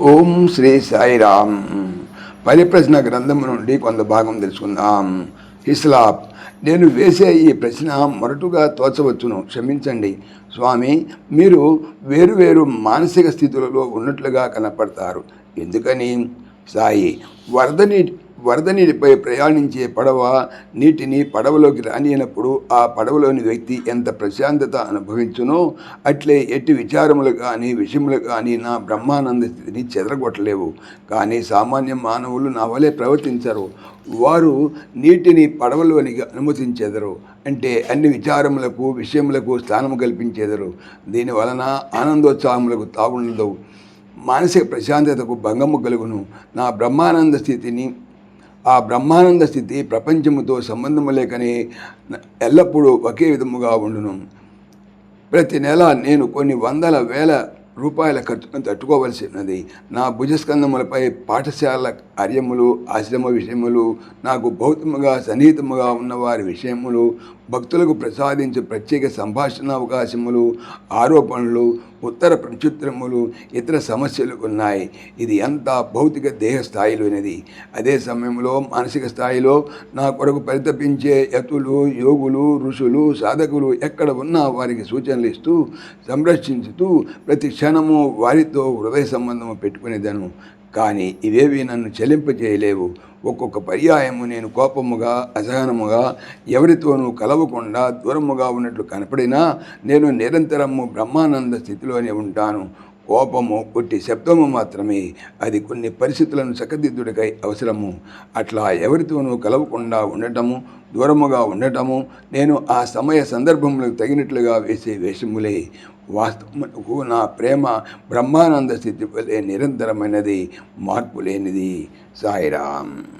ఓం శ్రీ సాయిరామ్. పరిప్రశ్న గ్రంథము నుండి కొంత భాగం తెలుసుకుందాం. హిస్లాప్ నేను వేసే ఈ ప్రశ్న మొరటుగా తోచవచ్చును. క్షమించండి. స్వామి మీరు వేరువేరు మానసిక స్థితులలో ఉన్నట్లుగా కనపడతారు. ఎందుకని? సాయి వరద నీటి వరద నీటిపై ప్రయాణించే పడవ నీటిని పడవలోకి రానియనప్పుడు ఆ పడవలోని వ్యక్తి ఎంత ప్రశాంతత అనుభవించునో అట్లే ఎట్టి విచారములు కానీ విషయములు కానీ నా బ్రహ్మానంద స్థితిని చెదరగొట్టలేవు. కానీ సామాన్య మానవులు నా వలె ప్రవర్తించరు. వారు నీటిని పడవలోనికి అనుమతించెదరు. అంటే అన్ని విచారములకు విషయములకు స్థానము కల్పించేదరు. దీని వలన ఆనందోత్సాహములకు తావుండదు మానసిక ప్రశాంతతకు భంగము కలుగును. నా బ్రహ్మానంద స్థితిని ఆ బ్రహ్మానంద స్థితి ప్రపంచముతో సంబంధము లేకని ఎల్లప్పుడూ ఒకే విధముగా ఉండును. ప్రతి నెల నేను కొన్ని వందల వేల రూపాయల ఖర్చును తట్టుకోవలసి ఉన్నది నా భుజస్కందములపై పాఠశాల కార్యములు ఆశ్రమ విషయములు నాకు భౌతికముగా సన్నిహితముగా ఉన్నవారి విషయములు భక్తులకు ప్రసాదించే ప్రత్యేక సంభాషణ అవకాశములు ఆరోపణలు ఉత్తర ప్రత్యుత్తరములు ఇతర సమస్యలు ఉన్నాయి. ఇది ఎంత భౌతిక దేహ స్థాయిలోనిది. అదే సమయంలో మానసిక స్థాయిలో నా కొరకు పరితపించే యతులు యోగులు ఋషులు సాధకులు ఎక్కడ ఉన్నా వారికి సూచనలు ఇస్తూ సంరక్షించుతూ ప్రతి క్షణము వారితో హృదయ సంబంధము పెట్టుకునేదను. కానీ ఇవేవి నన్ను చెలింపజేయలేవు. ఒక్కొక్క పర్యాయము నేను కోపముగా అసహనముగా ఎవరితోనూ కలవకుండా దూరముగా ఉన్నట్లు కనపడినా నేను నిరంతరము బ్రహ్మానంద స్థితిలోనే ఉంటాను. కోపము కొట్టి శబ్దము మాత్రమే. అది కొన్ని పరిస్థితులను చక్కదిద్దుడికై అవసరము. అట్లా ఎవరితోనూ కలవకుండా ఉండటము దూరముగా ఉండటము నేను ఆ సమయ సందర్భములకు తగినట్లుగా వేసే వేషములే. వాస్తవమునకు నా ప్రేమ బ్రహ్మానంద స్థితి వలె నిరంతరమైనది మార్పు లేనిది. సాయిరామ్.